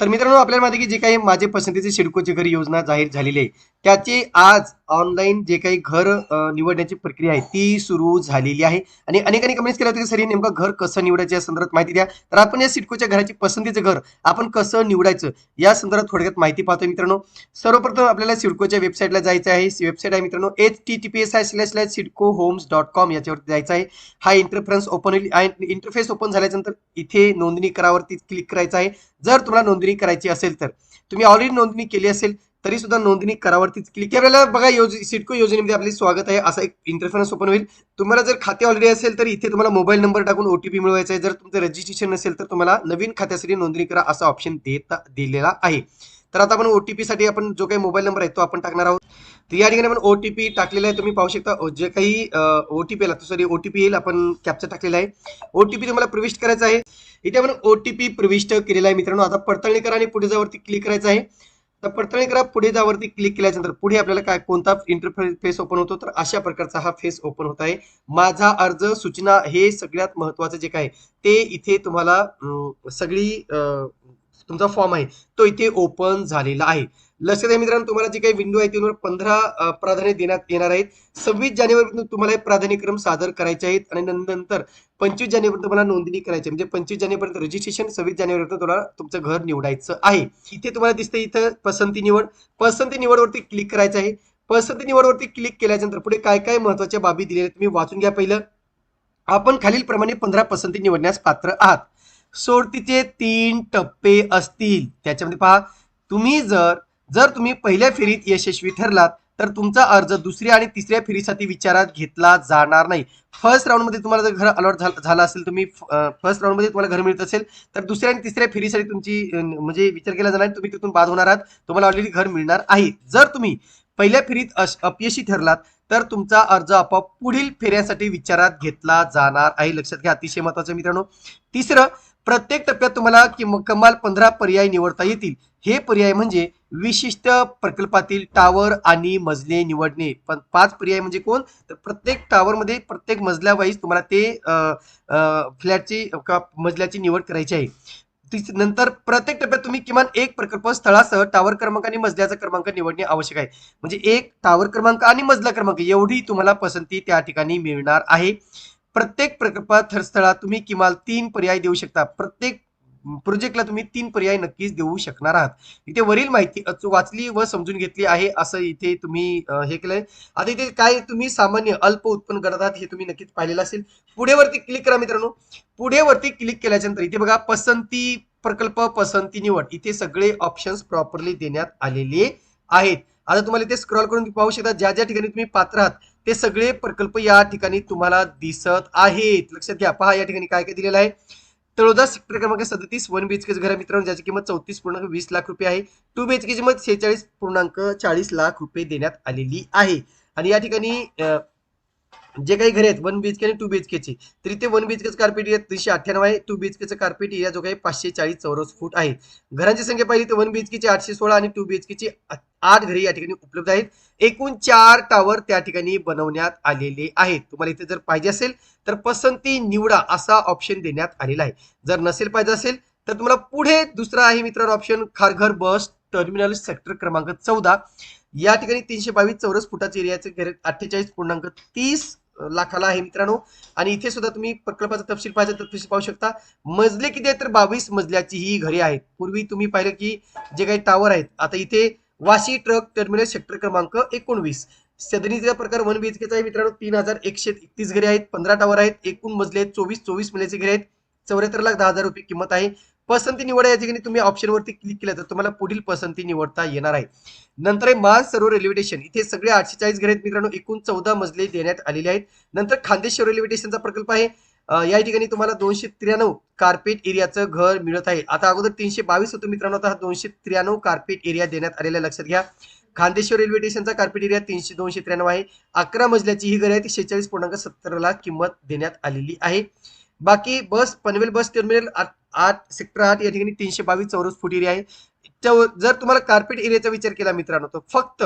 तर मित्रांनो आपल्याला माहिती की जे काही माझे पसंतीचे सिडकोचे घरी योजना जाहीर झालेली आहे त्याचे आज ऑनलाईन जे काही घर निवडण्याची प्रक्रिया आहे ती सुरू झालेली आहे. आणि अनेकांनी कमेंट्स केलं होतं की सर नेमकं घर कसं निवडायचं? या संदर्भात माहिती द्या. तर आपण या सिडकोच्या घराची पसंतीचं घर आपण कसं निवडायचं या संदर्भात थोडक्यात माहिती पाहतोय मित्रांनो. सर्वप्रथम आपल्याला सिडकोच्या वेबसाईटला जायचं आहे. वेबसाईट आहे मित्रांनो H T T P S I slash slash CIDCO homes dot com याच्यावरती जायचं आहे. हा इंटरफरन्स ओपन होईल. इंटरफेस ओपन झाल्यानंतर इथे नोंदणी करावरती क्लिक करायचं आहे. जर तुम्हाला नोंदणी करायची असेल तर. तुम्ही ऑलरेडी नोंदणी केली असेल तरी सुद्धा नोंदणी करावरती क्लिक आपल्याला बघा योज सिडको योजनेमध्ये आपले स्वागत आहे. असा एक इंटरफरन्स ओपन होईल. तुम्हाला जर खाते ऑलरेडी असेल तर इथे तुम्हाला मोबाईल नंबर टाकून ओटीपी मिळवायचा आहे. जर तुमचं रजिस्ट्रेशन नसेल तर तुम्हाला नवीन खात्यासाठी नोंदणी करा असा ऑप्शन देत दिलेला आहे. तर आता आपण ओटीपी साठी आपण जो काही मोबाईल नंबर आहे तो आपण टाकणार आहोत. तर या ठिकाणी आपण ओटीपी टाकलेला आहे. तुम्ही पाहू शकता जे काही ओटीपी आला सॉरी ओटीपी येईल आपण कॅप्चर टाकलेला आहे. ओटीपी तुम्हाला प्रविष्ट करायचा आहे. इथे आपण ओटीपी प्रविष्ट केलेला आहे मित्रांनो. आता पडताळणी करा आणि पुढे जावरती क्लिक करायचं आहे. तर पडताळणी करा पुढे जावरती क्लिक केल्यानंतर पुढे आपल्याला काय कोणता इंटरफेस ओपन होतो? तर अशा प्रकारचा हा फेस ओपन होत आहे. माझा अर्ज सूचना हे सगळ्यात महत्वाचं जे काय ते इथे तुम्हाला सगळी तुमचा फॉर्म आहे. तो इथे ओपन झालेला आहे. लक्षात आहे मित्रांनो तुम्हाला जे काही विंडो आहे तिथून पंधरा प्राधान्य देण्यात येणार आहेत. सव्वीस जानेवारीपर्यंत तुम्हाला हे प्राधान्यक्रम सादर करायचे आहेत आणि नंतर पंचवीस जानेवारी तुम्हाला नोंदणी करायची म्हणजे पंचवीस जानेवारी रजिस्ट्रेशन सव्वीस जानेवारी तुम्हाला तुमचं घर निवडायचं आहे. इथे तुम्हाला दिसते इथं पसंती निवड. पसंती निवडवरती क्लिक करायचं आहे. पसंती निवडवरती क्लिक केल्यानंतर पुढे काय काय महत्त्वाच्या बाबी दिलेल्या आहेत तुम्ही वाचून घ्या पहिलं. आपण खालीलप्रमाणे पंधरा पसंती निवडण्यास पात्र आहात. सोडतीचे तीन टप्पे असतील. त्याच्यामध्ये पहा तुम्ही जर जर तुम्ही पहिल्या फेरीत यशस्वी ठरलात तर तुमचा अर्ज दुसऱ्या आणि तिसऱ्या फेरीसाठी विचारात घेतला जाणार नाही. फर्स्ट राऊंडमध्ये तुम्हाला जर घर अलॉट झालं असेल तुम्ही फर्स्ट राऊंडमध्ये तुम्हाला घर मिळत असेल तर दुसऱ्या आणि तिसऱ्या फेरीसाठी तुमची म्हणजे विचार केला जाणार तुम्ही तिथून बाद होणार आहात. तुम्हाला ऑलरेडी घर मिळणार आहे. जर तुम्ही पहिल्या फेरीत अश- अपयशी ठरलात तर तुमचा अर्ज आपोआप पुढील फेऱ्यासाठी विचारात घेतला जाणार आहे. लक्षात घ्या अतिशय महत्वाचं मित्रांनो. तिसरं प्रत्येक टप्प्यात तुम्हाला किम- कमाल पंधरा पर्याय निवडता येतील. हे पर्याय म्हणजे विशिष्ट प्रकल्पातील टावर आणि मजले निवडणे. पण पाच पर्याय म्हणजे कोण? तर प्रत्येक टावरमध्ये प्रत्येक मजल्या वाईज तुम्हाला ते फ्लॅटची मजल्याची निवड करायची आहे. नंतर प्रत्येक टप्प्यात तुम्ही किमान एक प्रकल्प स्थळासह टावर क्रमांक आणि मजल्याचा क्रमांक निवडणे आवश्यक आहे. म्हणजे एक टावर क्रमांक आणि मजला क्रमांक एवढी तुम्हाला पसंती त्या ठिकाणी मिळणार आहे. प्रत्येक प्रकल्पात थरस्थळात तुम्ही किमान तीन पर्याय देऊ शकता. प्रत्येक प्रोजेक्टला तुम्ही तीन पर्याय नक्कीच देऊ शकणार आहात. इथे वरील माहिती अचूक वाचली व समजून घेतली आहे असं इथे तुम्ही हे केलंय. आता इथे काय तुम्ही सामान्य अल्प उत्पन्न गट आहात हे तुम्ही नक्कीच पाहिलेलं असेल. पुढे वरती क्लिक करा मित्रांनो. पुढे वरती क्लिक केल्यानंतर इथे बघा पसंती प्रकल्प पसंती निवड. इथे सगळे ऑप्शन्स प्रॉपरली देण्यात आलेले आहेत. आता तुम्हाला इथे स्क्रॉल करून तुम्ही पाहू शकता ज्या ज्या ठिकाणी तुम्ही पात्र आहात ते सगळे प्रकल्प या ठिकाणी तुम्हाला दिसत आहेत. लक्षात घ्या. पहा या ठिकाणी काय काय दिलेलं आहे. तळोदा सेक्टर क्रमांक सदतीस वन बीएचके घर मित्रांनो ज्याची किंमत चौतीस पूर्णांक वीस लाख रुपये आहे. टू बीएचके किंमत शेहेचाळीस पूर्णांक चाळीस लाख रुपये देण्यात आलेली आहे. आणि या ठिकाणी जे काही घरे आहेत वन बी एच के आणि टू बी एच केची तर इथे one B H K carpet area तीनशे अठ्ठ्याण्णव आहे. टू बी एच केचा कार्पेट एरिया जो काही पाचशे चाळीस चौरस फूट आहे. घरांची संख्या पाहिली तर वन बीएचकेची आठशे सोळा आणि टू बी एच केची आठ घरे या ठिकाणी उपलब्ध आहेत. एकूण चार टावर त्या ठिकाणी बनवण्यात आलेले आहेत. तुम्हाला इथे जर पाहिजे असेल तर पसंती निवडा असा ऑप्शन देण्यात आलेला आहे. जर नसेल पाहिजे असेल तर तुम्हाला पुढे दुसरा आहे मित्रांनो option Kharghar bus terminal sector क्रमांक चौदा. या ठिकाणी तीनशे बावीस चौरस फुटाचे एरियाचे घर अठ्ठेचाळीस पूर्णांक तीस लाखाला आहे मित्रांनो. आणि इथे सुद्धा तुम्ही प्रकल्पाचा तपशील पाहिजे तर तपशील पाहू शकता. मजले किती आहेत तर बावीस मजल्याची ही घरे आहेत. पूर्वी तुम्ही पाहिलं की जे काही टावर आहेत आता इथे वाशी ट्रक टर्मिनल सेक्टर क्रमांक एकोणवीस. सदनीचा प्रकार वन बीएचकेचा आहे मित्रांनो. तीन हजार एकशे एकतीस घरे आहेत पंधरा टावर आहेत एकूण मजले आहेत चोवीस चोवीस मजल्याचे घरे आहेत. चौऱ्याहत्तर लाख दहा हजार रुपये किंमत आहे. पसंती निवडा या ठिकाणी तुम्ही ऑप्शन वरती क्लिक केलं तर तुम्हाला पुढील पसंती निवडता येणार आहे. नंतर आहे मान सरोवर रेल्वे स्टेशन इथे सगळे आठशे चाळीस घरे आहेत मित्रांनो एकूण चौदा मजले देण्यात आलेले आहेत. नंतर खांदेश्वर रेल्वे स्टेशनचा प्रकल्प आहे. या ठिकाणी तुम्हाला दोनशे त्र्याण्णव कार्पेट एरियाचं घर मिळत आहे. आता अगोदर तीनशे बावीस होतो मित्रांनो आता हा दोनशे त्र्याण्णव कार्पेट एरिया देण्यात आलेला लक्षात घ्या. खांदेश्वर रेल्वे स्टेशनचा कार्पेट एरिया तीनशे दोनशे त्र्याण्णव आहे. अकरा मजल्याची ही घर आहे ती शेहेचाळीस पूर्णांक सत्तर लाख किंमत देण्यात आलेली आहे. बाकी बस पनवेल बस टर्मिनल आठ सेक्टर आठ या ठिकाणी तीनशे बावीस चौरस फूट एरिया आहे. जर तुम्हाला कार्पेट एरियाचा विचार केला मित्रांनो तर फक्त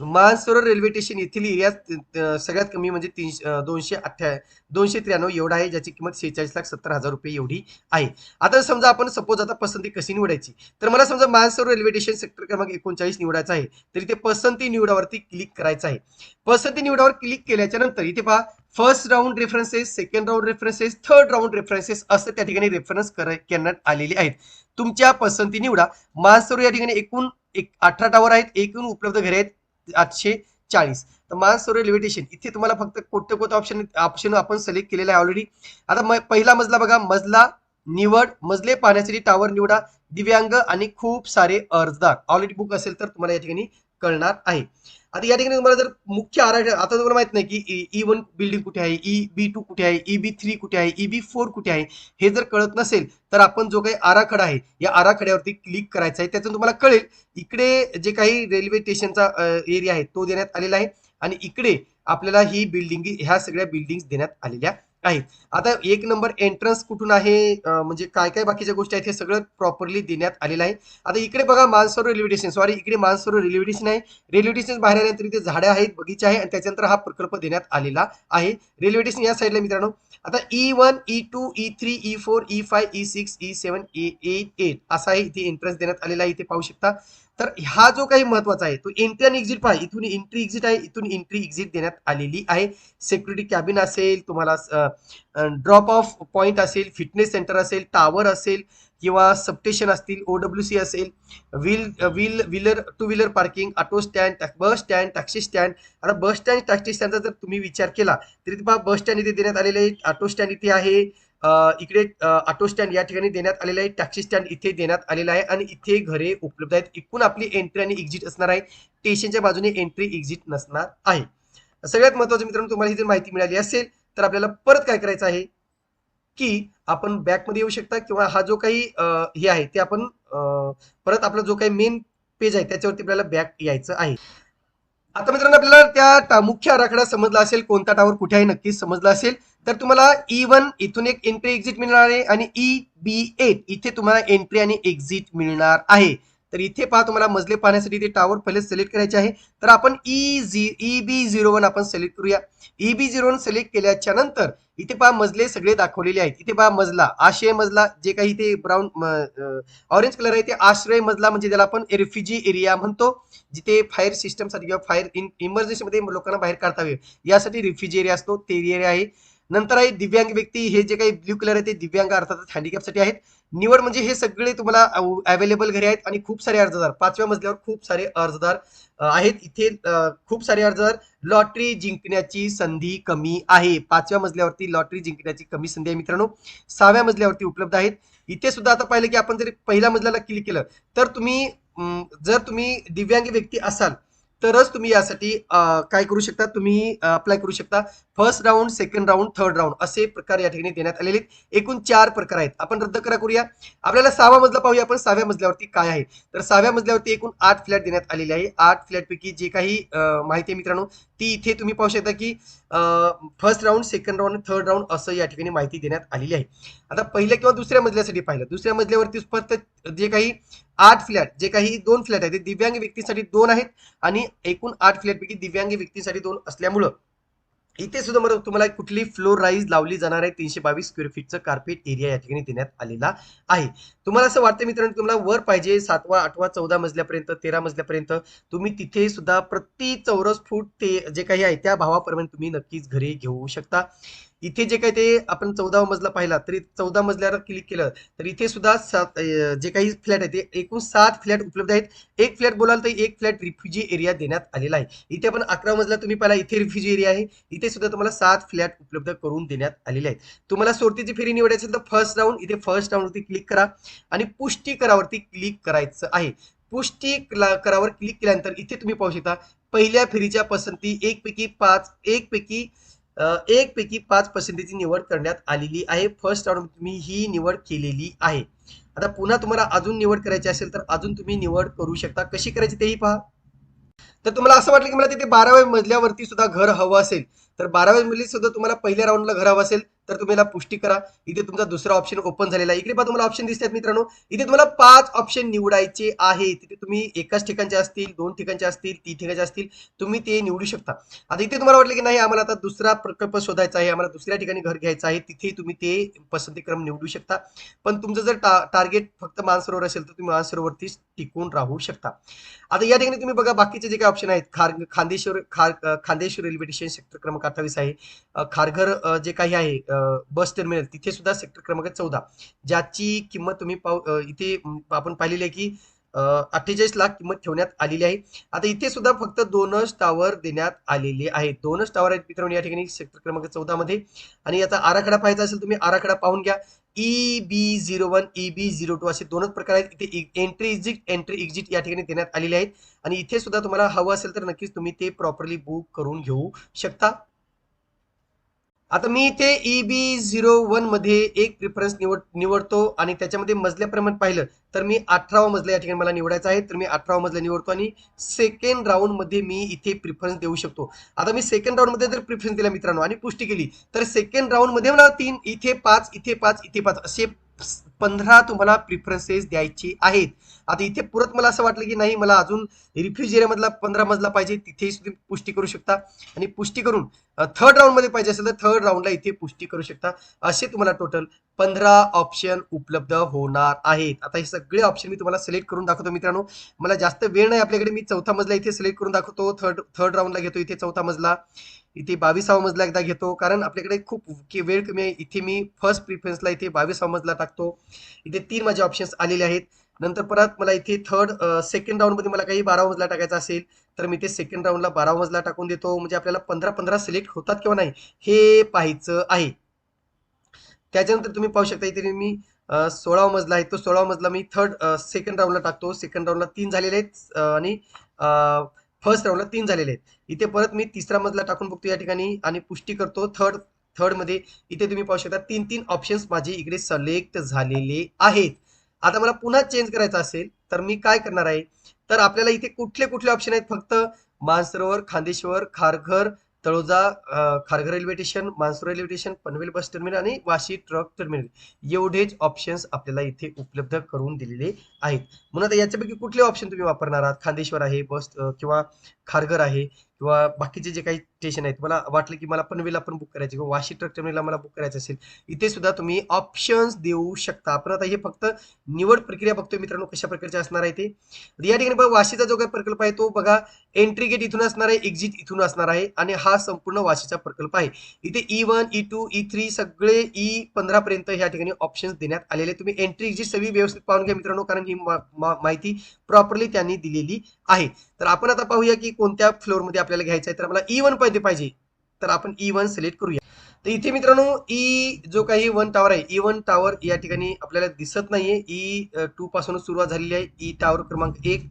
मानसरोवर रेल्वे स्टेशन येथील एरिया सगळ्यात कमी म्हणजे तीनशे दोनशे अठ्ठ्या दोनशे त्र्याण्णव एवढा आहे ज्याची किंमत शेहेचाळीस लाख सत्तर हजार रुपये एवढी आहे. आता समजा आपण सपोज आता पसंती कशी निवडायची? तर मला समजा मानसरोवर रेल्वे स्टेशन सेक्टर क्रमांक एकोणचाळीस निवडायचा आहे तर इथे पसंती निवडावरती क्लिक करायचं आहे. पसंती निवडावर क्लिक केल्याच्यानंतर इथे पहा first round references second round references third round references असं त्या ठिकाणी रेफरन्स करण्यात आलेले आहेत. तुमच्या पसंती निवडा. मानसरोवर या ठिकाणी एकूण एक अठरा टावर आहेत एकूण उपलब्ध घरे आहेत आठशे चाळीस. तर मानसरोवर रेल्वे स्टेशन इथे तुम्हाला फक्त कोणते कोणते ऑप्शन ऑप्शन आपण सिलेक्ट केलेला आहे ऑलरेडी आता पहिला मजला बघा मजला निवड मजले पाहण्यासाठी टावर निवडा. दिव्यांग आणि खूप सारे अर्जदार. ऑलरेडी बुक असेल तर तुम्हाला या ठिकाणी कळणार आहे. आता या ठिकाणी तुम्हाला जर मुख्य आराखडा आता तुम्हाला माहीत नाही की ई वन बिल्डिंग कुठे आहे? ई बी टू कुठे आहे? ई बी थ्री कुठे आहे? ई बी फोर कुठे आहे? हे जर कळत नसेल तर आपण जो काही आराखडा आहे या आराखड्यावरती क्लिक करायचा आहे. त्यातून तुम्हाला कळेल इकडे जे काही रेल्वे स्टेशनचा एरिया आहे तो देण्यात आलेला आहे. आणि इकडे आपल्याला ही बिल्डिंग ह्या सगळ्या बिल्डिंग देण्यात आलेल्या आहेत आता एक नंबर एंट्रन्स कुठून आहे? म्हणजे काय काय बाकीच्या गोष्टी आहेत हे सगळं प्रॉपरली देण्यात आलेलं आहे. आता इकडे बघा मानसरोवर रेल्वे स्टेशन सॉरी इकडे मानसरोवर रेल्वे स्टेशन आहे. रेल्वे स्टेशन बाहेर आल्यानंतर इथे झाडे आहेत बगीचे आहे आणि त्याच्यानंतर हा प्रकल्प देण्यात आलेला आहे. रेल्वे स्टेशन या साईडला मित्रांनो आता E one E two E three E four E five E six E seven E eight eight असा आहे इथे एंट्रन्स देण्यात आलेला आहे. इथे पाहू शकता. तर हा जो काही महत्त्वाचा आहे तो एंट्री आणि एक्झिट पहा. इथून एंट्री एक्झिट आहे इथून एंट्री एक्झिट देण्यात आलेली आहे. सेक्युरिटी कॅबिन असेल तुम्हाला ड्रॉप ऑफ पॉइंट असेल फिटनेस सेंटर असेल टावर असेल किंवा सबस्टेशन असतील ओडब्ल्यू सी असेल wheel wheel wheeler two wheeler parking auto stand bus stand taxi stand आता बस स्टँड टॅक्सी स्टँडचा जर तुम्ही विचार केला तर पहा बस स्टँड इथे देण्यात आलेले आहे ऑटो स्टँड इथे आहे इकडे ऑटो स्टँड या ठिकाणी देण्यात आलेलं आहे. टॅक्सी स्टँड इथे देण्यात आलेलं आहे आणि इथे घरे उपलब्ध आहेत. एकूण आपली एंट्री आणि एक्झिट असणार आहे. स्टेशनच्या बाजूने एंट्री एक्झिट नसणार आहे. सगळ्यात महत्वाचं मित्रांनो तुम्हाला ही जर माहिती मिळाली असेल तर आपल्याला परत काय करायचं आहे? की आपण बॅकमध्ये येऊ शकता किंवा हा जो काही हे आहे ते आपण परत आपला जो काही मेन पेज आहे त्याच्यावरती आपल्याला बॅक यायचं आहे. आता मित्रांनो आपल्याला त्या मुख्य आराखडा समजला असेल कोणता टावर कुठे आहे नक्कीच समजला असेल. तर तुम्हाला e ई वन इथून एक एंट्री एक्झिट मिळणार आहे आणि ई बी एट इथे तुम्हाला एंट्री आणि एक्झिट मिळणार आहे. तर इथे पहा तुम्हाला मजले पाहण्यासाठी ते टावर पहिले सिलेक्ट करायचे आहे. तर आपण E Z E B zero one आपण सिलेक्ट करूया. E B zero one select केल्याच्यानंतर इथे पहा मजले सगळे दाखवलेले आहेत. इथे पहा मजला आश्रय मजला जे काही इथे ब्राऊन ऑरेंज कलर आहे ते आश्रय मजला म्हणजे ज्याला आपण रेफ्युजी एरिया म्हणतो जिथे फायर सिस्टमसाठी किंवा फायर इन इमर्जन्सीमध्ये लोकांना बाहेर काढता येईल यासाठी रिफ्युजी एरिया असतो ते एरिया आहे. नंतर आहे दिव्यांग व्यक्ती हे जे काही ब्ल्यू कलर आहे ते दिव्यांग अर्थात हँडिकॅपसाठी आहेत. निवड म्हणजे हे सगळे तुम्हाला अवेलेबल घरे आहेत आणि खूप सारे अर्जदार. पाचव्या मजल्यावर खूप सारे अर्जदार आहेत. इथे खूप सारे अर्जदार. लॉटरी जिंकण्याची संधी कमी आहे. पाचव्या मजल्यावरती लॉटरी जिंकण्याची कमी संधी आहे मित्रांनो. सहाव्या मजल्यावरती उपलब्ध आहेत. इथे सुद्धा आता पाहिलं की आपण जर पहिल्या मजल्याला क्लिक केलं तर तुम्ही जर तुम्ही दिव्यांग व्यक्ती असाल तरच तुम्ही यासाठी काय करू शकता? तुम्ही अप्लाय करू शकता. First round second round third round असे प्रकार या ठिकाणी देण्यात आलेले आहेत. एकूण चार प्रकार आहेत. आपण रद्द करा करूया. आपल्याला सहावा मजला पाहूया आपण. सहाव्या मजल्यावरती काय आहे? तर सहाव्या मजल्यावरती एकूण आठ फ्लॅट देण्यात आलेले आहे. आठ फ्लॅटपैकी जे काही माहिती आहे मित्रांनो ती इथे तुम्ही पाहू शकता की first round second round third round असं या ठिकाणी माहिती देण्यात आलेली आहे. आता पहिल्या किंवा दुसऱ्या मजल्यासाठी पाहिलं दुसऱ्या मजल्यावरती फक्त जे काही आठ फ्लॅट जे काही दोन फ्लॅट आहेत ते दिव्यांग व्यक्तींसाठी दोन आहेत आणि एकूण आठ फ्लॅटपैकी दिव्यांग व्यक्तीसाठी दोन असल्यामुळं इथे सुद्धा मला तुम्हाला कुठली फ्लोर राईज लावली जाणार आहे तीनशे बावीस स्क्वेअर फीटचं कार्पेट एरिया या ठिकाणी देण्यात आलेला आहे. तुम्हाला असं वाटतं मित्रांनो तुम्हाला वर पाहिजे सातवा आठवा चौदा मजल्यापर्यंत तेरा मजल्यापर्यंत तुम्ही तिथे सुद्धा प्रति चौरस फूट ते जे काही आहे त्या भावाप्रमाणे तुम्ही नक्कीच घरे घेऊ शकता. इथे जे काही ते आपण चौदा मजला पाहिला तरी चौदा मजल्यावर क्लिक केलं तर इथे सुद्धा सात जे काही फ्लॅट आहे ते एकूण सात फ्लॅट उपलब्ध आहेत. एक फ्लॅट बोलाल तर एक फ्लॅट रिफ्युजी एरिया देण्यात आलेला आहे. इथे पण अकरा मजला तुम्ही पाहिला इथे रिफ्युजी एरिया आहे. इथे सुद्धा तुम्हाला सात फ्लॅट उपलब्ध करून देण्यात आलेले आहेत. तुम्हाला सोडतीची फेरी निवडायची असेल तर फर्स्ट राऊंड इथे फर्स्ट राऊंडवरती क्लिक करा आणि पुष्टी करावरती क्लिक करायचं आहे. पुष्टी करावर क्लिक केल्यानंतर इथे तुम्ही पाहू शकता पहिल्या फेरीच्या पसंती एकपैकी पाच एकपैकी एक पैकी पाच पसंतीची निवड करण्यात आलेली आहे. फर्स्ट राऊंड तुम्ही ही निवड केलेली आहे. आता पुन्हा तुम्हाला अजून निवड करायची असेल तर अजून तुम्ही निवड करू शकता. कशी करायची तेही पहा. तर तुम्हाला असं वाटलं की मला तिथे बाराव्या मजल्यावरती सुद्धा घर हवं असेल. तर बाराव्या मुली सुद्धा तुम्हाला पहिल्या राऊंडला घर हवं असेल तर तुम्ही याला पुष्टी करा. इथे तुमचा दुसरा ऑप्शन ओपन झालेला आहे. इकडे पहा तुम्हाला ऑप्शन दिसतात मित्रांनो. इथे तुम्हाला पाच ऑप्शन निवडायचे आहे तिथे तुम्ही एकाच ठिकाणचे असतील दोन ठिकाणचे असतील तीन ठिकाणचे असतील तुम्ही ते निवडू शकता. आता इथे तुम्हाला वाटलं की नाही आम्हाला आता दुसरा प्रकल्प शोधायचा आहे आम्हाला दुसऱ्या ठिकाणी घर घ्यायचं आहे तिथे तुम्ही ते पसंतीक्रम निवडू शकता. पण तुमचं जर टार्गेट फक्त मानसरोवर असेल तर तुम्ही मानसरोवरतीच टिकून राहू शकता. आता या ठिकाणी तुम्ही बघा बाकीचे जे काही ऑप्शन आहेत खार खांदेश्वर खार खांदेश्वर रेल्वे स्टेशन सेक्टर क्रमांक अठ्ठावीस आहे. खारघर जे काही आहे बस टर्मिनल तिथे सुद्धा सेक्टर क्रमांक चौदा ज्याची किंमत तुम्ही पाहू इथे आपण पाहिलेली आहे की अठ्ठेचाळीस लाख किंमत ठेवण्यात आलेली आहे. आता इथे सुद्धा फक्त दोनच टावर देण्यात आलेले आहेत. दोनच टावर आहेत मित्रांनो या ठिकाणी सेक्टर क्रमांक चौदा मध्ये. आणि याचा आराखडा पाहायचा असेल तुम्ही आराखडा पाहून घ्या. E B zero one E B zero two असे दोनच प्रकार आहेत. इथे एंट्री एक्झिट एंट्री एक्झिट या ठिकाणी देण्यात आलेले आहेत. आणि इथे सुद्धा तुम्हाला हवं असेल तर नक्कीच तुम्ही ते प्रॉपरली बुक करून घेऊ शकता. आता मी इथे ई बी झिरो वनमध्ये एक प्रिफरन्स निवड निवडतो आणि त्याच्यामध्ये मजल्याप्रमाणे पाहिलं तर मी अठरावा मजला या ठिकाणी मला निवडायचा आहे. तर मी अठरावा मजला निवडतो आणि सेकंड राऊंडमध्ये मी इथे प्रिफरन्स देऊ शकतो. आता मी सेकंड राऊंडमध्ये जर प्रिफरन्स दिला मित्रांनो आणि पुष्टी केली तर सेकंड राऊंडमध्ये मला तीन इथे पाच इथे पाच इथे पाच असे पंधरा तुम्हाला प्रिफरन्सेस द्यायचे आहेत. आता इथे परत मला असं वाटलं की नाही मला अजून रिफ्युज एरियामधला पंधरा मजला पाहिजे तिथे तुम्ही पुष्टी करू शकता. आणि पुष्टी करून थर्ड राऊंडमध्ये पाहिजे असेल तर थर्ड राऊंडला इथे पुष्टी करू शकता. असे तुम्हाला टोटल पंधरा ऑप्शन उपलब्ध होणार आहेत. आता हे सगळे ऑप्शन मी तुम्हाला सिलेक्ट करून दाखवतो मित्रांनो. मला जास्त वेळ नाही आपल्याकडे. मी चौथा मजला इथे सिलेक्ट करून दाखवतो. थर्ड थर्ड राऊंडला घेतो इथे चौथा मजला. इथे बावीसावा मजला एकदा घेतो. कारण आपल्याकडे खूप वेळ कमी आहे. इथे मी फर्स्ट प्रिफरन्सला इथे बावीसावा मजला टाकतो. इथे तीन माझे ऑप्शन्स आलेले आहेत. नंतर परत मला इथे थर्ड सेकंड राऊंडमध्ये मला काही बारा मजला टाकायचा असेल तर मी ते सेकंड राऊंडला बारा मजला टाकून देतो. म्हणजे आपल्याला पंधरा पंधरा सिलेक्ट होतात किंवा नाही हे पाहायचं आहे. त्याच्यानंतर तुम्ही पाहू शकता इथे मी सोळावा मजला आहे. तो सोळावा मजला मी थर्ड सेकंड राऊंडला टाकतो. सेकंड राऊंडला तीन झालेले आहेत आणि फर्स्ट राऊंडला तीन झालेले आहेत. इथे परत मी तिसरा मजला टाकून बघतो या ठिकाणी आणि पुष्टी करतो. थर्ड थर्डमध्ये इथे तुम्ही पाहू शकता तीन तीन ऑप्शन्स माझे इकडे सिलेक्ट झालेले आहेत. आता मला पुन्हा चेंज करायचं असेल तर मी काय करणार आहे? तर आपल्याला इथे कुठले कुठले ऑप्शन आहेत? फक्त Mansarovar Khandeshwar Kharghar Taloja Kharghar railway station Mansarovar railway station Panvel bus terminal आणि वाशी ट्रक टर्मिनल एवढेच ऑप्शन्स आपल्याला इथे उपलब्ध करून दिलेले आहेत. म्हणून आता याच्यापैकी कुठले ऑप्शन तुम्ही वापरणार आहात? खांदेश्वर आहे बस किंवा खारघर आहे. किंवा बाकीचे जे काही स्टेशन आहेत मला वाटलं की मला पनवेलला पण बुक करायचे किंवा वाशी ट्रक टर्मिनलला मला बुक करायचं असेल इथे सुद्धा तुम्ही ऑप्शन्स देऊ शकता. आपण आता हे फक्त निवड प्रक्रिया बघतोय मित्रांनो कशा प्रकारचे असणार आहे ते. या ठिकाणी बघा वाशीचा जो काही प्रकल्प आहे तो बघा एंट्री गेट इथून असणार आहे एक्झिट इथून असणार आहे आणि हा संपूर्ण वाशीचा प्रकल्प आहे. इथे E one E two E three सगळे ई पंधरा पर्यंत या ठिकाणी ऑप्शन्स देण्यात आलेले तुम्ही एंट्री एक्झिट सगळी व्यवस्थित पाहून घ्या मित्रांनो कारण ही मा- माहिती प्रॉपरली त्यांनी दिलेली आहे. तर आपण आता पाहूया की कोणत्या फ्लोअरमध्ये आपल्याला घ्यायचं आहे तर आपल्याला ई वन पाहिजे पाहिजे. तर आपण ई वन सिलेक्ट करूया. तर इथे मित्रांनो ई जो काही वन टावर आहे ई वन टॉवर या ठिकाणी आपल्याला दिसत नाहीये. E, ई टू पासूनच सुरुवात झालेली आहे. E ई टावर क्रमांक एक.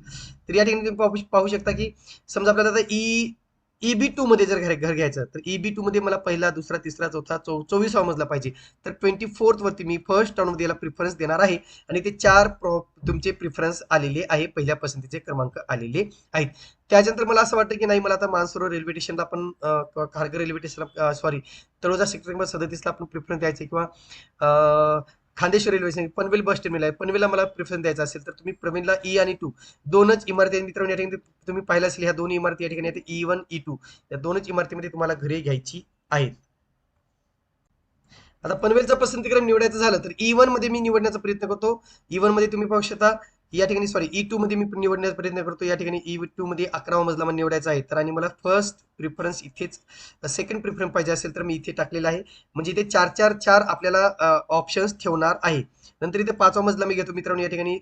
तर या ठिकाणी तुम्ही पाहू पाहू शकता की समजा आपल्याला आता ई ई बी टू मध्ये जर घर घर घ्यायचं तर ई बी टू मध्ये मला पहिला दुसरा तिसरा चौथा चौ चोवीसावा मजला पाहिजे. तर ट्वेंटी फोर्थ वरती मी फर्स्ट टाउन याला प्रिफरन्स देणार आहे. आणि ते चार प्रो- तुमचे प्रिफरन्स आलेले आहे. पहिल्या पसंतीचे क्रमांक आलेले आहेत. त्याच्यानंतर मला असं वाटतं की नाही मला आता मानसरोवर रेल्वे स्टेशनला आपण अं, खारघर रेल्वे स्टेशनला सॉरी तळोजा सेक्टर सदतीसला आपण प्रिफरन्स द्यायचे किंवा अं, Khandeshwar railway station Panvel bus terminal आहे. पनवेलला मला प्रिफरन्स द्यायचा असेल तर तुम्ही प्रवीणला ई आणि टू दोनच इमारती मित्रांनो या ठिकाणी तुम्ही पाहिलं असेल ह्या दोन इमारती या ठिकाणी ई वन ई टू या दोनच इमारतीमध्ये तुम्हाला घरे घ्यायची आहेत. आता पनवेलचा पसंतीक्रम निवडायचं झालं तर e ई वनमध्ये मी निवडण्याचा प्रयत्न करतो. E ई वनमध्ये तुम्ही पाहू शकता या ठिकाणी सॉरी ई टू मध्ये मी निवडण्याचा प्रयत्न करतो. या ठिकाणी e ई टू मध्ये अकरावा मजला मला निवडायचा आहे. तर आणि मला फर्स्ट प्रिफरन्स इथेच सेकंड प्रिफरन्स पाहिजे असेल तर मी इथे टाकलेला आहे. म्हणजे इथे चार चार चार आपल्याला ऑप्शन्स ठेवणार आहे. नंतर इथे पाचवा मजला मी घेतो. मित्रांनो या ठिकाणी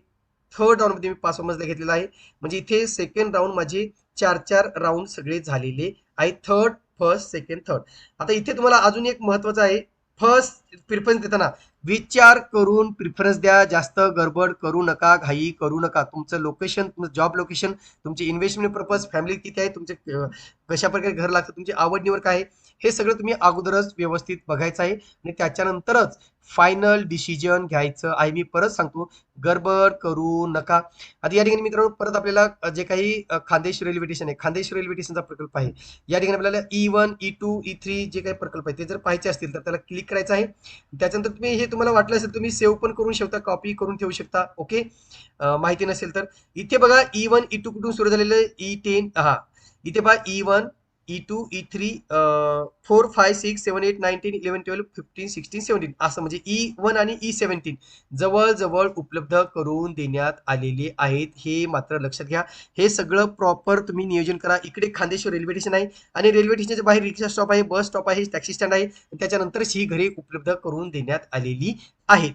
थर्ड राऊंडमध्ये मी पाचवा मजला घेतलेला आहे. म्हणजे इथे सेकंड राऊंड माझे चार चार राऊंड सगळे झालेले आहे थर्ड फर्स्ट सेकंड थर्ड आता इथे तुम्हाला अजून एक महत्वाचं आहे. फर्स्ट प्रिफरन्स देताना विचार करून प्रिफरन्स द्या जास्त गडबड करू नका घाई करू नका. तुमचं लोकेशन तुमचं जॉब लोकेशन तुमचे इन्व्हेस्टमेंट पर्पज फॅमिली किती आहे तुमचे कशाप्रकारे कशा प्रकारे घर लागतं तुमची आवड निवड काय आहे? हे सगळं तुम्ही अगोदरच व्यवस्थित बघायचं आहे. आणि त्याच्यानंतरच फायनल डिसिजन घ्यायचं आहे. मी परत सांगतो गडबड करू नका. आता या ठिकाणी मित्रांनो परत आपल्याला जे काही खानदेश रेल्वे स्टेशन आहे खानदेश रेल्वे स्टेशनचा प्रकल्प आहे. या ठिकाणी आपल्याला E one E two E three जे काही प्रकल्प आहे ते जर पाहायचे असतील तर त्याला क्लिक करायचं आहे. त्याच्यानंतर तुम्ही हे तुम्हाला वाटलं असेल तुम्ही सेव्ह पण करून शकता कॉपी करून ठेवू शकता. ओके माहिती नसेल तर. इथे बघा ई वन ई टू कुठून सुरू झालेलं ई टेन e हा. इथे पहा e E one E two E three four five six seven eight nineteen ten eleven twelve fifteen sixteen seventeen असं म्हणजे e ई वन आणि e ई सेव्हन्टीन जवळजवळ उपलब्ध करून देण्यात आलेले आहेत. हे मात्र लक्षात घ्या. हे सगळं प्रॉपर तुम्ही नियोजन करा. इकडे खांदेश्वर रेल्वे स्टेशन आहे आणि रेल्वे स्टेशनच्या बाहेर रिक्षा स्टॉप आहे बस स्टॉप आहे टॅक्सी स्टँड आहे. त्याच्यानंतरच ही घरे उपलब्ध करून देण्यात आलेली आहेत.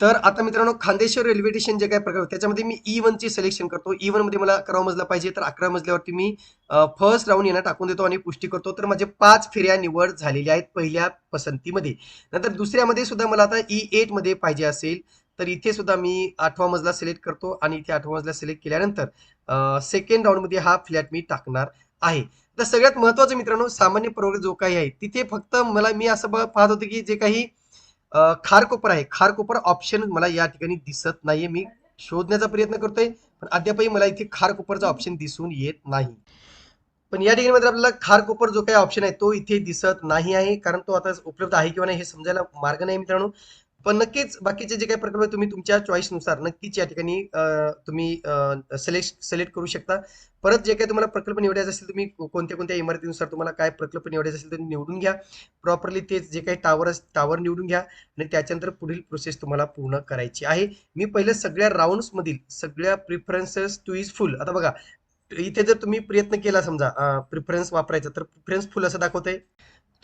तर आता मित्रांनो खांदेश्वर रेल्वे स्टेशन जे काय प्रकार त्याच्यामध्ये मी ई वनचे सिलेक्शन करतो. E ई मध्ये मला अकरा मजला पाहिजे तर अकरा मजल्यावरती मी फर्स्ट राऊंड यांना टाकून देतो आणि पुष्टी करतो. तर माझे पाच फेऱ्या निवड झालेल्या आहेत पहिल्या पसंतीमध्ये. नंतर दुसऱ्यामध्ये सुद्धा मला आता e ई एटमध्ये पाहिजे असेल तर इथे सुद्धा मी आठवा मजला सिलेक्ट करतो आणि इथे आठवा मजला सिलेक्ट केल्यानंतर सेकंड राऊंडमध्ये हा फ्लॅट मी टाकणार आहे. तर सगळ्यात महत्वाचं मित्रांनो सामान्य प्रवर्ग जो काही आहे तिथे फक्त मला मी असं ब- पाहत होतो की जे काही खारकोपर आहे. खारकोपर ऑप्शन मला या ठिकाणी दिसत नाहीये. मी शोधण्याचा प्रयत्न करतोय पण अद्यापही मला इथे खारकोपरचा ऑप्शन दिसून येत नाही. पण या ठिकाणी मात्र आपल्याला खारकोपर जो काही ऑप्शन आहे तो इथे दिसत नाही आहे कारण तो आता उपलब्ध आहे किंवा नाही हे समजायला मार्ग नाही मित्रांनो. पण नक्कीच बाकीचे जे काही प्रकल्प आहे तुम्ही तुमच्या चॉईसनुसार नक्कीच या ठिकाणी तुम्ही सिलेक्ट सिलेक्ट करू शकता. परत जे काही तुम्हाला प्रकल्प निवडायचे असेल तुम्ही कोणत्या कोणत्या इमारतीनुसार तुम्हाला काय प्रकल्प निवडायचे असेल ते निवडून घ्या. प्रॉपरली ते जे काही टावर टावर निवडून घ्या आणि त्याच्यानंतर पुढील प्रोसेस तुम्हाला पूर्ण करायची आहे. मी पहिले सगळ्या राऊंड्समधील सगळ्या प्रिफरन्सेस टू इज फुल आता बघा इथे जर तुम्ही प्रयत्न केला समजा प्रिफरन्स वापरायचा तर प्रिफरन्स फुल असं दाखवतंय.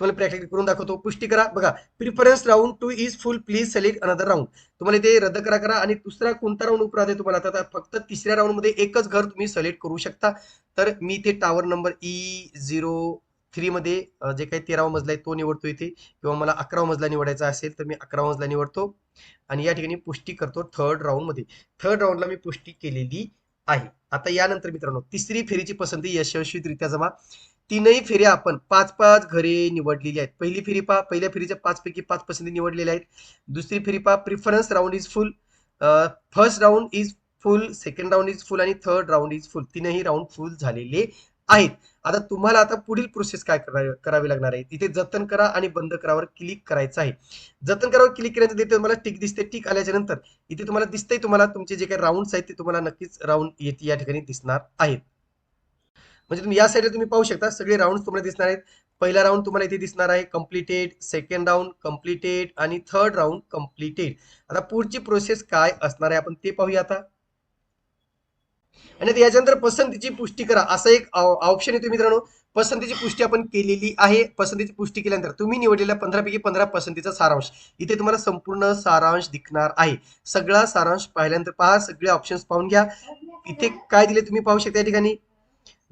तुम्हाला प्रॅक्टिकल करून दाखवतो. पुष्टी करा. बघा preference round two is full please select another round तुम्हाला ते रद्द करा करा. आणि दुसरा कोणता राऊंड उपरात आहे तुम्हाला? आता फक्त तिसऱ्या राऊंडमध्ये एकच घर तुम्ही सिलेक्ट करू शकता. तर मी इथे टावर नंबर ई झिरो थ्रीमध्ये जे काही तेरावा मजला आहे तो निवडतो इथे. किंवा मला अकरावा मजला निवडायचा असेल तर मी अकरावा मजला निवडतो. आणि या ठिकाणी पुष्टी करतो थर्ड राऊंडमध्ये थर्ड राऊंडला मी पुष्टी केलेली आहे. आता यानंतर मित्रांनो तिसरी फेरीची पसंती यशस्वीरित्या जमा. तीनही फेऱ्या आपण पाच पाच घरे निवडलेली आहेत. पहिली फेरी पहा पहिल्या फेरीच्या पाच पैकी पाच पसंती निवडलेल्या आहेत. दुसरी फेरी पहा preference round is full first round is full second round is full आणि थर्ड राऊंड इज फुल तीनही राऊंड फुल झालेले आहेत. आता तुम्हाला आता पुढील प्रोसेस काय करावी लागणार आहे? इथे जतन करा आणि बंद करावर क्लिक करायचं आहे. जतन करावर क्लिक केल्यानंतर तिथे तुम्हाला टिक दिसते. टिक आल्याच्यानंतर इथे तुम्हाला दिसतंय तुम्हाला तुमचे जे काही राऊंड्स आहेत ते तुम्हाला नक्कीच राऊंड येते या ठिकाणी दिसणार आहेत. म्हणजे तुम्ही या साईडला तुम्ही पाहू शकता सगळे राऊंड तुम्हाला दिसणार आहेत. पहिला राऊंड तुम्हाला इथे दिसणार आहे कम्प्लिटेड सेकंड राऊंड कम्प्लिटेड आणि थर्ड राऊंड कम्प्लिटेड आता पुढची प्रोसेस काय असणार आहे आपण ते पाहूया आता. आणि याच्यानंतर पसंतीची पुष्टी करा. असं एक ऑप्शन येतो मित्रांनो. पसंतीची पुष्टी आपण केलेली आहे. पसंतीची पुष्टी केल्यानंतर तुम्ही निवडलेल्या पंधरापैकी पंधरा पसंतीचा सारांश. इथे तुम्हाला संपूर्ण सारांश दिसणार आहे. सगळा सारांश पाहिल्यानंतर पहा सगळे ऑप्शन्स पाहून घ्या. इथे काय दिले तुम्ही पाहू शकता या ठिकाणी?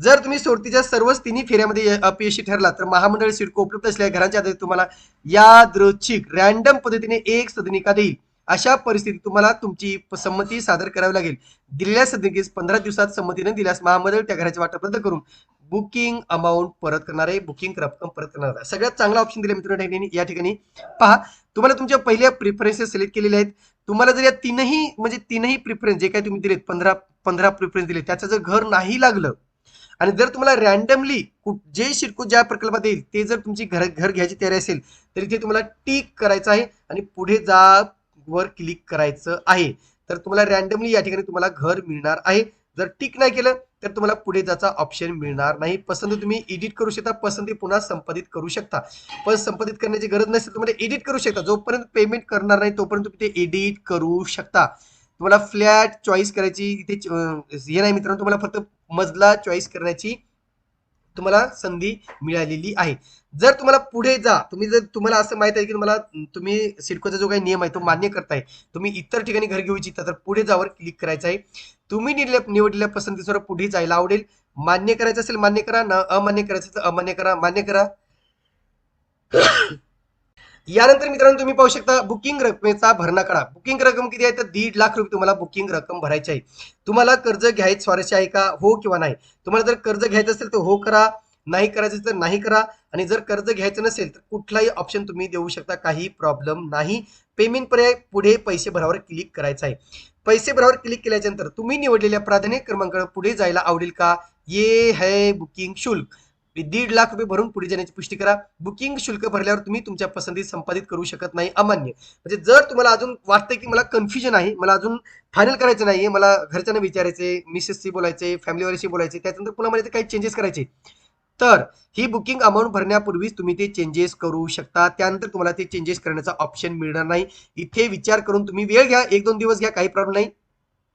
जर तुम्ही सोडतीच्या सर्वच तिन्ही फेऱ्यामध्ये अपयशी ठरला तर महामंडळ सिडको उपलब्ध असलेल्या घरांच्या आधारे तुम्हाला यादृच्छिक रॅन्डम पद्धतीने एक सदनिका देईल. अशा परिस्थितीत तुम्हाला तुमची संमती सादर करावी लागेल. दिलेल्या सदनिकेस पंधरा दिवसात संमतीने दिल्यास महामंडळ त्या घराचे वाटप रद्द करून बुकिंग अमाऊंट परत करणार आहे बुकिंग रक्कम परत करणार आहे. सगळ्यात चांगला ऑप्शन दिला मित्रांनो या ठिकाणी- या ठिकाणी. पहा तुम्हाला तुमच्या पहिल्या प्रिफरन्सेस सिलेक्ट केलेले आहेत. तुम्हाला जर या तीनही म्हणजे तीनही प्रिफरन्स जे काही तुम्ही दिलेत पंधरा पंधरा प्रिफरन्स दिले त्याचं जर घर नाही लागलं आणि जर तुम्हाला रॅन्डमली जे शिरकू ज्या प्रकल्पात येईल ते जर तुमची घर घर घ्यायची तयारी असेल तर इथे तुम्हाला टिक करायचं आहे आणि पुढे जा वर क्लिक करायचं आहे. तर तुम्हाला रॅन्डमली या ठिकाणी तुम्हाला घर मिळणार आहे. जर टिक नाही केलं तर तुम्हाला पुढे जायचा ऑप्शन मिळणार नाही. पसंती तुम्ही एडिट करू शकता पसंती पुन्हा संपादित करू शकता. पण संपादित करण्याची गरज नसेल तुम्हाला एडिट करू शकता. जोपर्यंत पेमेंट करणार नाही तोपर्यंत तुम्ही ते एडिट करू शकता. तुम्हाला फ्लॅट चॉईस करायची इथे हे नाही मित्रांनो तुम्हाला फक्त मजला चॉईस करण्याची तुम्हाला संधी मिळालेली आहे. जर तुम्हाला पुढे जा तुम्ही जर तुम्हाला असं माहीत आहे की तुम्हाला तुम्ही सिडकोचा जो काही नियम आहे तो मान्य करताय तुम्ही इतर ठिकाणी घर घेऊ इच्छिता तर पुढे जावर क्लिक करायचं आहे. तुम्ही निवडल्या निवडलेल्या पसंतीसवर पुढे जायला आवडेल. मान्य करायचं असेल मान्य करा. न अमान्य करायचं असेल तर अमान्य करा. मान्य करा. यानंतर मित्रांनो तुम्ही पाहू शकता बुकिंग रकमेचा भरणा करा बुकिंग रक्कम किती आहे? तर दीड लाख रुपये तुम्हाला बुकिंग रक्कम भरायची आहे. तुम्हाला कर्ज घ्यायचं स्वारस्य आहे का? हो किंवा नाही? तुम्हाला जर कर्ज घ्यायचं असेल तर हो करा. नाही करायचं असेल तर नाही करा. आणि जर कर्ज घ्यायचं नसेल तर कुठलाही ऑप्शन तुम्ही देऊ शकता. काही प्रॉब्लेम नाही. पेमेंट पर्याय पुढे पैसे भरावर क्लिक करायचं आहे. पैसे भरावर क्लिक केल्याच्यानंतर तुम्ही निवडलेल्या प्राधान्य क्रमांकावर पुढे जायला आवडेल का? ये है बुकिंग शुल्क. दीड लाख रुपये भरून पुढे जाण्याची पुष्टी करा. बुकिंग शुल्क भरल्यावर तुम्ही तुमच्या पसंतीत संपादित करू शकत नाही. अमान्य. म्हणजे जर तुम्हाला अजून वाटतं की मला कन्फ्युजन आहे मला अजून फायनल करायचं नाहीये मला घरच्यांना विचारायचे मिसेसशी बोलायचे फॅमिलीवरशी बोलायचे त्याच्यानंतर पुन्हा मला काही चेंजेस करायचे. तर ही बुकिंग अमाऊंट भरण्यापूर्वीच तुम्ही ते चेंजेस करू शकता. त्यानंतर तुम्हाला ते चेंजेस करण्याचा ऑप्शन मिळणार नाही. इथे विचार करून तुम्ही वेळ घ्या. एक दोन दिवस घ्या. काही प्रॉब्लेम नाही.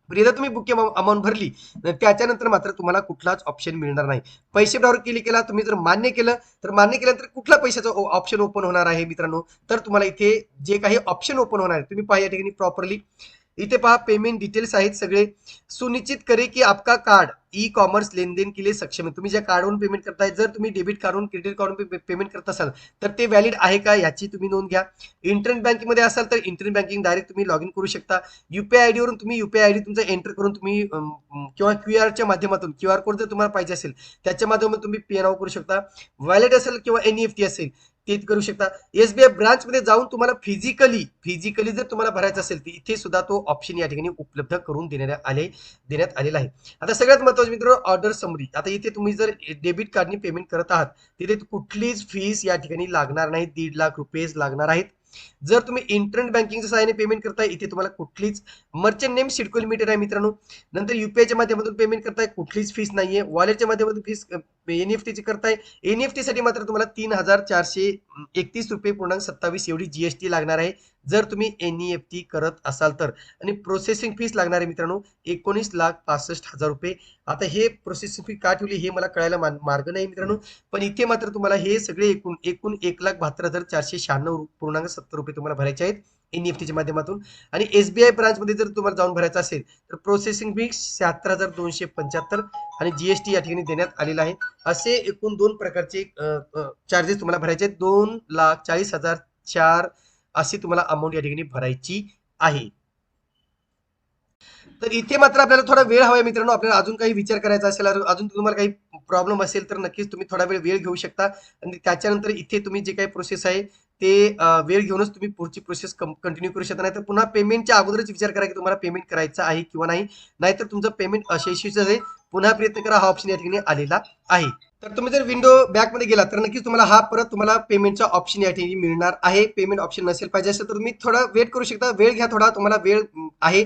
एकदा तुम्ही बुकिंग अमाऊंट भरली तर त्याच्यानंतर मात्र तुम्हाला कुठलाच ऑप्शन मिळणार नाही. पैसे भरावर क्लिक केला तुम्ही जर मान्य केलं तर मान्य केल्यानंतर कुठला पैशाचा ऑप्शन ओपन होणार आहे मित्रांनो? तर तुम्हाला इथे जे काही ऑप्शन ओपन होणार आहे तुम्ही पहा या ठिकाणी प्रॉपरली इथे पहा पेमेंट डिटेल्स आहेत सगळे. सुनिश्चित करे की आपका कार्ड ई कॉमर्स लेनदेन के लिए सक्षम आहे. तुम्ही ज्या कार्डवरून पेमेंट करताय जर तुम्ही डेबिट कार्डवरून क्रेडिट कार्डवरून पेमेंट करत असाल तर ते व्हॅलिड आहे का? याची तुम्ही नोंद घ्या. इंटरनेट बँकिंगमध्ये असाल तर इंटरनेट बँकिंग डायरेक्ट तुम्ही लॉग इन करू शकता. युपीआय आयडी वरून तुम्ही युपीआय आयडी तुमचा एंटर करून तुम्ही किंवा क्यू आरच्या माध्यमातून क्यू आर कोड जर तुम्हाला पाहिजे असेल त्याच्या माध्यमातून तुम्ही पे नाव करू शकता. वॅलेट असेल किंवा एनईएफटी असेल ते करू शकता. एसबीआय ब्रांच मध्ये जाऊन तुम्हाला फिजिकली फिजिकली जर तुम्हाला भरायचं असेल तर इथे सुद्धा तो ऑप्शन या ठिकाणी उपलब्ध करून देण्यात आले देण्यात आलेला आहे. आता सगळ्यात महत्वाचं मित्र ऑर्डर समरी आता इथे तुम्ही जर डेबिट कार्डनी पेमेंट करत आहात तिथे कुठलीच फीस या ठिकाणी लागणार नाही. दीड लाख रुपयेच लागणार आहेत. जर तुम्ही इंटरनेट बँकिंगच्या सहाय्याने पेमेंट करताय इथे तुम्हाला कुठलीच मर्चंट नेम सिडको लिमिटेड आहे मित्रांनो. नंतर युपीआयच्या माध्यमातून पेमेंट करताय कुठलीच फीस नाहीये. वॉलेटच्या माध्यमातून फीस म्हणजे एनईएफटीची करताय. एनईएफटी साठी मात्र तुम्हाला तीन हजार चारशे एकतीस रुपये पूर्णांक सत्तावीस एवढी जीएसटी लागणार आहे. जर तुम्ही एनईएफटी करत असाल तर. आणि प्रोसेसिंग फीस लागणार आहे मित्रांनो एकोणीस लाख पासष्ट हजार रुपये. आता हे प्रोसेसिंग फी का ठेवली हे मला कळायला मार्ग नाही मित्रांनो. पण इथे मात्र तुम्हाला हे सगळे एकूण एकूण एक लाख बहात्तर हजार चारशे शहाण्णव पूर्णांक सत्तर रुपये तुम्हाला भरायचे आहेत. एनईएफटीच्या माध्यमातून. आणि एसबीआय ब्रांचमध्ये जर तुम्हाला जाऊन भरायचं असेल तर प्रोसेसिंग फी शहात्तर हजार दोनशे पंच्याहत्तर आणि जीएसटी या ठिकाणी देण्यात आलेला आहे. असे एकूण दोन प्रकारचे चार्जेस तुम्हाला भरायचे आहेत. दोन लाख चाळीस हजार चार अशी तुम्हाला अमाऊंट या ठिकाणी भरायची आहे. तर इथे मात्र आपल्याला थोडा वेळ हवा आहे मित्रांनो. आपल्याला अजून काही विचार करायचा असेल अजून तुम्हाला काही प्रॉब्लेम असेल तर नक्कीच तुम्ही थोडा वेळ वेळ घेऊ शकता. आणि त्याच्यानंतर इथे तुम्ही जे काही प्रोसेस आहे ते वेळ घेऊनच तुम्ही पुढची प्रोसेस कंटिन्यू करू शकता. नाही तर पुन्हा पेमेंटच्या अगोदरच विचार करा की तुम्हाला पेमेंट करायचं आहे किंवा नाही. नाहीतर तुमचं पेमेंट अशयशवीच आहे पुन्हा प्रयत्न करा हा ऑप्शन या ठिकाणी आलेला आहे. तर तुम्ही जर विंडो बॅकमध्ये गेला तर नक्कीच तुम्हाला हा परत तुम्हाला पेमेंटचा ऑप्शन या ठिकाणी मिळणार आहे. पेमेंट ऑप्शन नसेल पाहिजे असेल तर तुम्ही थोडा वेट करू शकता. वेळ घ्या थोडा. तुम्हाला वेळ आहे.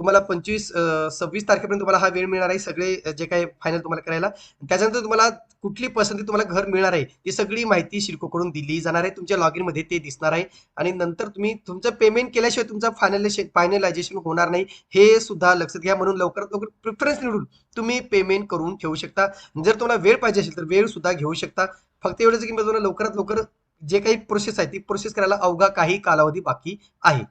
तुम्हाला पंचवीस सव्वीस तारखेपर्यंत तुम्हाला हा वेळ मिळणार आहे सगळे जे काही फायनल तुम्हाला करायला. त्याच्यानंतर तुम्हाला कुठली पसंती तुम्हाला घर मिळणार आहे ती सगळी माहिती शिल्कोकडून दिली जाणार आहे. तुमच्या लॉग इनमध्ये ते दिसणार आहे. आणि नंतर तुम्ही तुमचं पेमेंट केल्याशिवाय तुमचं फायनल फायनलायझेशन होणार नाही. हे सुद्धा लक्षात घ्या. म्हणून लवकरात लवकर प्रिफरन्स निवडून तुम्ही पेमेंट करून ठेवू शकता. जर तुम्हाला वेळ पाहिजे असेल तर वेळ सुद्धा घेऊ शकता. फक्त एवढंच की तुम्हाला लवकरात लवकर जे काही प्रोसेस आहे ती प्रोसेस करायला अवघा काही कालावधी बाकी आहे.